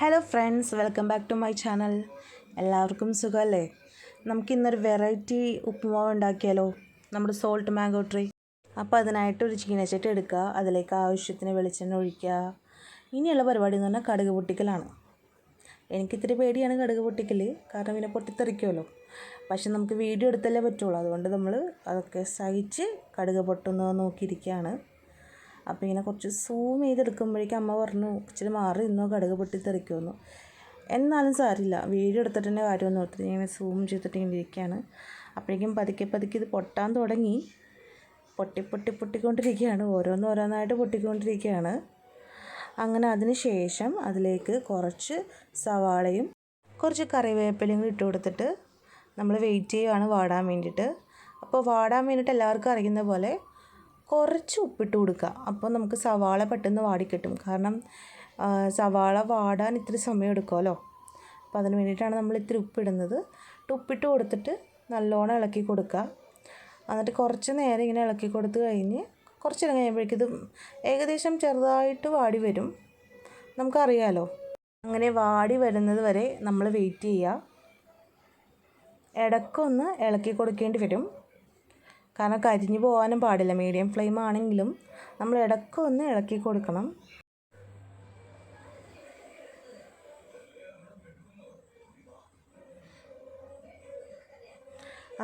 Hello friends welcome back to my channel എല്ലാവർക്കും സുഖമല്ലേ? നമുക്കിന്നൊരു വെറൈറ്റി ഉപ്പുമാവ് ഉണ്ടാക്കിയാലോ? നമ്മുടെ സോൾട്ട് മാംഗോ ട്രീ അപ്പോൾ അതിനായിട്ട് ഒരു ചീനച്ചട്ടി എടുക്കുക. അതിലേക്ക് ആവശ്യത്തിന് വെളിച്ചെണ്ണ ഒഴിക്കുക. ഇനിയുള്ള പരിപാടി എന്ന് പറഞ്ഞാൽ കടുക് പൊട്ടിക്കലാണ്. എനിക്കിത്തിരി പേടിയാണ് കടുക് പൊട്ടിക്കൽ കാരണം പിന്നെ പൊട്ടിത്തെറിക്കുമല്ലോ. പക്ഷെ നമുക്ക് വീഡിയോ എടുത്തല്ലേ പറ്റുള്ളൂ. അതുകൊണ്ട് നമ്മൾ അതൊക്കെ സഹിച്ച് കടുക് പൊട്ടുന്നത് നോക്കിയിരിക്കുകയാണ്. അപ്പോൾ ഇങ്ങനെ കുറച്ച് സൂം ചെയ്തെടുക്കുമ്പോഴേക്കും അമ്മ പറഞ്ഞു ഇച്ചിരി മാറി നിന്നോ കടുക് പൊട്ടിത്തെറിക്കുമെന്ന് എന്നാലും സാരില്ല വീഡിയോ എടുത്തിട്ടിന്റെ കാര്യമൊന്നും ഓർത്തിട്ട് ഇങ്ങനെ സൂം ചെയ്തിട്ട് ഇങ്ങനെ ഇരിക്കുകയാണ്. അപ്പോഴേക്കും പതുക്കെ പതുക്കെ ഇത് പൊട്ടാൻ തുടങ്ങി. പൊട്ടി പൊട്ടി പൊട്ടിക്കൊണ്ടിരിക്കുകയാണ്. ഓരോന്ന് ഓരോന്നായിട്ട് പൊട്ടിക്കൊണ്ടിരിക്കുകയാണ്. അങ്ങനെ അതിന് ശേഷം അതിലേക്ക് കുറച്ച് സവാളയും കുറച്ച് കറിവേപ്പിലയും കൂടി ഇട്ട് കൊടുത്തിട്ട് നമ്മൾ വെയിറ്റ് ചെയ്യുകയാണ് വാടാൻ വേണ്ടിയിട്ട്. അപ്പോൾ വാടാൻ വേണ്ടിയിട്ട് എല്ലാവർക്കും അറിയുന്ന പോലെ കുറച്ച് ഉപ്പിട്ട് കൊടുക്കുക. അപ്പോൾ നമുക്ക് സവാള പെട്ടെന്ന് വാടിക്കിട്ടും. കാരണം സവാള വാടാൻ ഇത്തിരി സമയം എടുക്കുമല്ലോ. അപ്പോൾ അതിന് വേണ്ടിയിട്ടാണ് നമ്മൾ ഇത്തിരി ഉപ്പിടുന്നത്. ഉപ്പിട്ട് കൊടുത്തിട്ട് നല്ലോണം ഇളക്കി കൊടുക്കുക. എന്നിട്ട് കുറച്ച് നേരം ഇങ്ങനെ ഇളക്കി കൊടുത്ത് കഴിഞ്ഞ് കുറച്ച് നേരം കഴിയുമ്പോഴേക്കും ഏകദേശം ചെറുതായിട്ട് വാടി വരും. നമുക്കറിയാലോ. അങ്ങനെ വാടി വരുന്നത് വരെ നമ്മൾ വെയിറ്റ് ചെയ്യുക. ഇടക്കൊന്ന് ഇളക്കി കൊടുക്കേണ്ടി വരും. കാരണം കരിഞ്ഞു പോകാനും പാടില്ല. മീഡിയം ഫ്ലെയിം ആണെങ്കിലും നമ്മൾ ഇടയ്ക്ക് ഒന്ന് ഇളക്കി കൊടുക്കണം.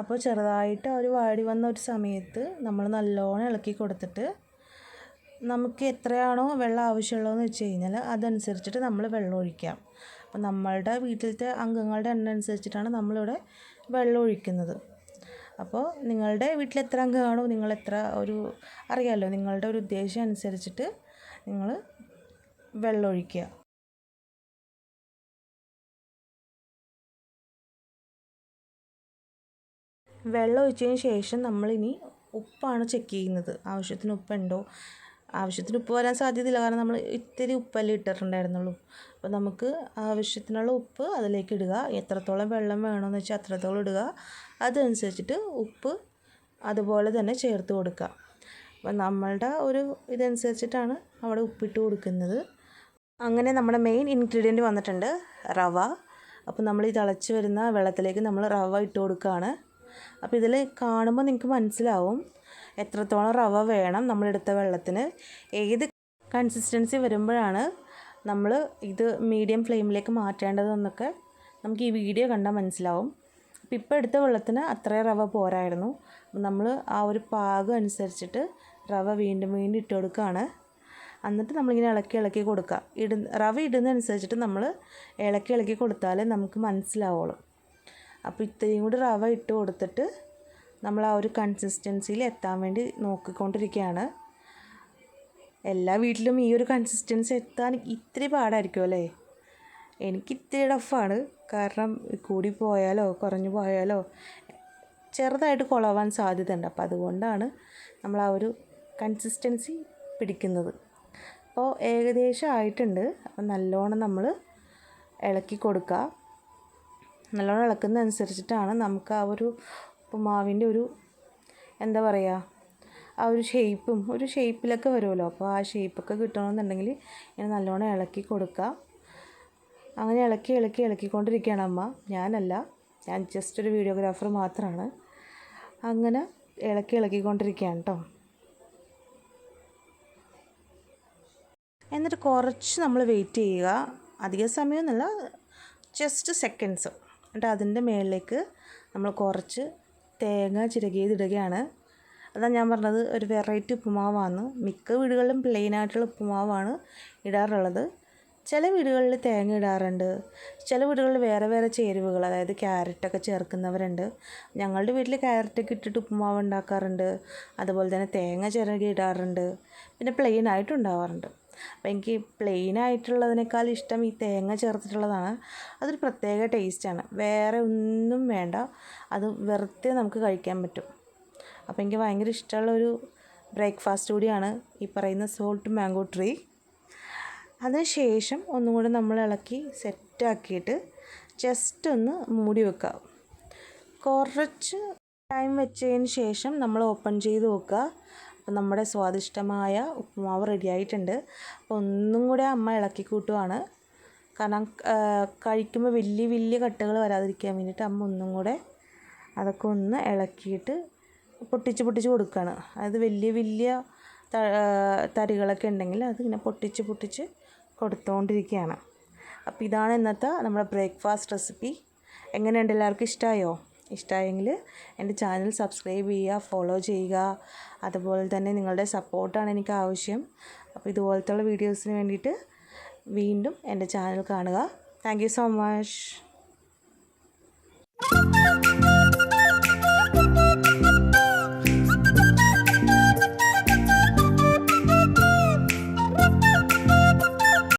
അപ്പോൾ ചെറുതായിട്ട് അവർ വാടി വന്ന ഒരു സമയത്ത് നമ്മൾ നല്ലോണം ഇളക്കി കൊടുത്തിട്ട് നമുക്ക് എത്രയാണോ വെള്ളം ആവശ്യമുള്ളതെന്ന് വെച്ച് കഴിഞ്ഞാൽ അതനുസരിച്ചിട്ട് നമ്മൾ വെള്ളം ഒഴിക്കാം. അപ്പം നമ്മളുടെ വീട്ടിലത്തെ അംഗങ്ങളുടെ എണ്ണം അനുസരിച്ചിട്ടാണ് നമ്മളിവിടെ വെള്ളം ഒഴിക്കുന്നത്. അപ്പോൾ നിങ്ങളുടെ വീട്ടിൽ എത്ര അംഗമാണോ നിങ്ങൾ എത്ര ഒരു അറിയാമല്ലോ നിങ്ങളുടെ ഒരു ഉദ്ദേശം അനുസരിച്ചിട്ട് നിങ്ങൾ വെള്ളം ഒഴിക്കുക വെള്ളം ഒഴിച്ചതിന് ശേഷം നമ്മളിനി ഉപ്പാണ് ചെക്ക് ചെയ്യുന്നത്. ആവശ്യത്തിന് ഉപ്പുണ്ടോ? ആവശ്യത്തിന് ഉപ്പ് വരാൻ സാധ്യതയില്ല. കാരണം നമ്മൾ ഇത്തിരി ഉപ്പല്ലേ ഇട്ടിട്ടുണ്ടായിരുന്നുള്ളൂ. അപ്പോൾ നമുക്ക് ആവശ്യത്തിനുള്ള ഉപ്പ് അതിലേക്ക് ഇടുക. എത്രത്തോളം വെള്ളം വേണമെന്ന് വെച്ചാൽ അത്രത്തോളം ഇടുക. അതനുസരിച്ചിട്ട് ഉപ്പ് അതുപോലെ തന്നെ ചേർത്ത് കൊടുക്കുക. അപ്പം നമ്മളുടെ ഒരു ഇതനുസരിച്ചിട്ടാണ് അവിടെ ഉപ്പിട്ട് കൊടുക്കുന്നത്. അങ്ങനെ നമ്മുടെ മെയിൻ ഇൻഗ്രീഡിയന്റ് വന്നിട്ടുണ്ട് റവ. അപ്പോൾ നമ്മൾ ഈ തിളച്ച് വരുന്ന വെള്ളത്തിലേക്ക് നമ്മൾ റവ ഇട്ട് കൊടുക്കുകയാണ്. അപ്പോൾ ഇതിൽ കാണുമ്പോൾ നിങ്ങൾക്ക് മനസ്സിലാവും. എത്രത്തോളം റവ വേണം നമ്മളെടുത്ത വെള്ളത്തിന്? ഏത് കൺസിസ്റ്റൻസി വരുമ്പോഴാണ് നമ്മൾ ഇത് മീഡിയം ഫ്ലെയിമിലേക്ക് മാറ്റേണ്ടതെന്നൊക്കെ നമുക്ക് ഈ വീഡിയോ കണ്ടാൽ മനസ്സിലാവും. അപ്പോൾ ഇപ്പോൾ എടുത്ത വെള്ളത്തിന് അത്രയും റവ പോരായിരുന്നു. നമ്മൾ ആ ഒരു പാകം അനുസരിച്ചിട്ട് റവ വീണ്ടും വീണ്ടും ഇട്ട് കൊടുക്കുകയാണ്. എന്നിട്ട് നമ്മളിങ്ങനെ ഇളക്കി ഇളക്കി കൊടുക്കുക. ഇട റവ ഇടുന്നതനുസരിച്ചിട്ട് നമ്മൾ ഇളക്കി ഇളക്കി കൊടുത്താലേ നമുക്ക് മനസ്സിലാവുള്ളൂ. അപ്പോൾ ഇത്രയും കൂടി റവ ഇട്ട് കൊടുത്തിട്ട് നമ്മൾ ആ ഒരു കൺസിസ്റ്റൻസിയിൽ എത്താൻ വേണ്ടി നോക്കിക്കൊണ്ടിരിക്കുകയാണ്. എല്ലാ വീട്ടിലും ഈ ഒരു കൺസിസ്റ്റൻസി എത്താൻ ഇത്തിരി പാടായിരിക്കും അല്ലേ? എനിക്ക് ഇത്തിരി ടഫാണ്. കാരണം കൂടി പോയാലോ കുറഞ്ഞു പോയാലോ ചെറുതായിട്ട് കുളവാൻ സാധ്യതയുണ്ട്. അപ്പോൾ അതുകൊണ്ടാണ് നമ്മൾ ആ ഒരു കൺസിസ്റ്റൻസി പിടിക്കുന്നത്. അപ്പോൾ ഏകദേശം ആയിട്ടുണ്ട്. അപ്പോൾ നല്ലോണം നമ്മൾ ഇളക്കി കൊടുക്കുക. നല്ലോണം ഇളക്കുന്നതനുസരിച്ചിട്ടാണ് നമുക്ക് ആ ഒരു ഉപ്പുമാവിന്റെ ഒരു എന്താ പറയുക ആ ഒരു ഷേപ്പും ഒരു ഷേപ്പിലൊക്കെ വരുമല്ലോ. അപ്പോൾ ആ ഷേപ്പൊക്കെ കിട്ടണമെന്നുണ്ടെങ്കിൽ ഇങ്ങനെ നല്ലോണം ഇളക്കി കൊടുക്കുക. അങ്ങനെ ഇളക്കി ഇളക്കി ഇളക്കിക്കൊണ്ടിരിക്കുകയാണ് അമ്മ. ഞാനല്ല ഞാൻ ജസ്റ്റ് ഒരു വീഡിയോഗ്രാഫർ മാത്രമാണ് അങ്ങനെ ഇളക്കി ഇളക്കിക്കൊണ്ടിരിക്കുകയാണ് കേട്ടോ എന്നിട്ട് കുറച്ച് നമ്മൾ വെയിറ്റ് ചെയ്യുക. അധിക സമയമൊന്നുമല്ല ജസ്റ്റ് സെക്കൻഡ്സ് എന്നിട്ട് അതിന്റെ മേളിലേക്ക് നമ്മൾ കുറച്ച് തേങ്ങ ചിരകിയതിടുകയാണ്. അതാണ് ഞാൻ പറഞ്ഞത് ഒരു വെറൈറ്റി ഉപ്പുമാവാണ്. മിക്ക വീടുകളിലും പ്ലെയിൻ ആയിട്ടുള്ള ഉപ്പുമാവാണ് ഇടാറുള്ളത്. ചില വീടുകളിൽ തേങ്ങ ഇടാറുണ്ട്. ചില വീടുകളിൽ വേറെ വേറെ ചേരുവകൾ അതായത് ക്യാരറ്റൊക്കെ ചേർക്കുന്നവരുണ്ട്. ഞങ്ങളുടെ വീട്ടിൽ ക്യാരറ്റൊക്കെ ഇട്ടിട്ട് ഉപ്പുമാവ് ഉണ്ടാക്കാറുണ്ട്. അതുപോലെ തന്നെ തേങ്ങ ചിരകി ഇടാറുണ്ട്. പിന്നെ പ്ലെയിൻ ആയിട്ട് ഉണ്ടാവാറുണ്ട്. അപ്പോൾ എനിക്ക് പ്ലെയിൻ ആയിട്ടുള്ളതിനേക്കാൾ ഇഷ്ടം ഈ തേങ്ങ ചേർത്തിട്ടുള്ളതാണ്. അതൊരു പ്രത്യേക ടേസ്റ്റാണ് വേറെ ഒന്നും വേണ്ട. അത് വെറുതെ നമുക്ക് കഴിക്കാൻ പറ്റും. അപ്പോൾ എനിക്ക് ഭയങ്കര ഇഷ്ടമുള്ളൊരു ബ്രേക്ക്ഫാസ്റ്റ് കൂടിയാണ് ഈ പറയുന്ന സോൾട്ട് മാംഗോ ട്രീ അതിനുശേഷം ഒന്നും കൂടെ നമ്മൾ ഇളക്കി സെറ്റാക്കിയിട്ട് ജസ്റ്റ് ഒന്ന് മൂടി വെക്കുക. കുറച്ച് ടൈം വെച്ചതിന് ശേഷം നമ്മൾ ഓപ്പൺ ചെയ്ത് നോക്കുക അപ്പോൾ നമ്മുടെ സ്വാദിഷ്ടമായ ഉപ്പുമാവ് റെഡി ആയിട്ടുണ്ട്. അപ്പോൾ ഒന്നും കൂടെ അമ്മ ഇളക്കി കൂട്ടുവാണ്. കാരണം കഴിക്കുമ്പോൾ വലിയ വലിയ കട്ടകൾ വരാതിരിക്കാൻ വേണ്ടിയിട്ട് അമ്മ ഒന്നും കൂടെ അതൊക്കെ ഒന്ന് ഇളക്കിയിട്ട് പൊട്ടിച്ച് പൊട്ടിച്ച് കൊടുക്കുകയാണ്. അതായത് വലിയ വലിയ തരികളൊക്കെ ഉണ്ടെങ്കിൽ അതിങ്ങനെ പൊട്ടിച്ച് പൊട്ടിച്ച് കൊടുത്തുകൊണ്ടിരിക്കുകയാണ് അപ്പോൾ ഇതാണ് ഇന്നത്തെ നമ്മുടെ ബ്രേക്ക്ഫാസ്റ്റ് റെസിപ്പി എങ്ങനെയുണ്ട്? എല്ലാവർക്കും ഇഷ്ടമായോ ഇഷ്ടമായെങ്കിൽ എന്റെ ചാനൽ സബ്സ്ക്രൈബ് ചെയ്യുക ഫോളോ ചെയ്യുക. അതുപോലെ തന്നെ നിങ്ങളുടെ സപ്പോർട്ടാണ് എനിക്ക് ആവശ്യം. അപ്പോൾ ഇതുപോലത്തുള്ള വീഡിയോസിന് വേണ്ടിയിട്ട് വീണ്ടും എന്റെ ചാനൽ കാണുക. Thank so much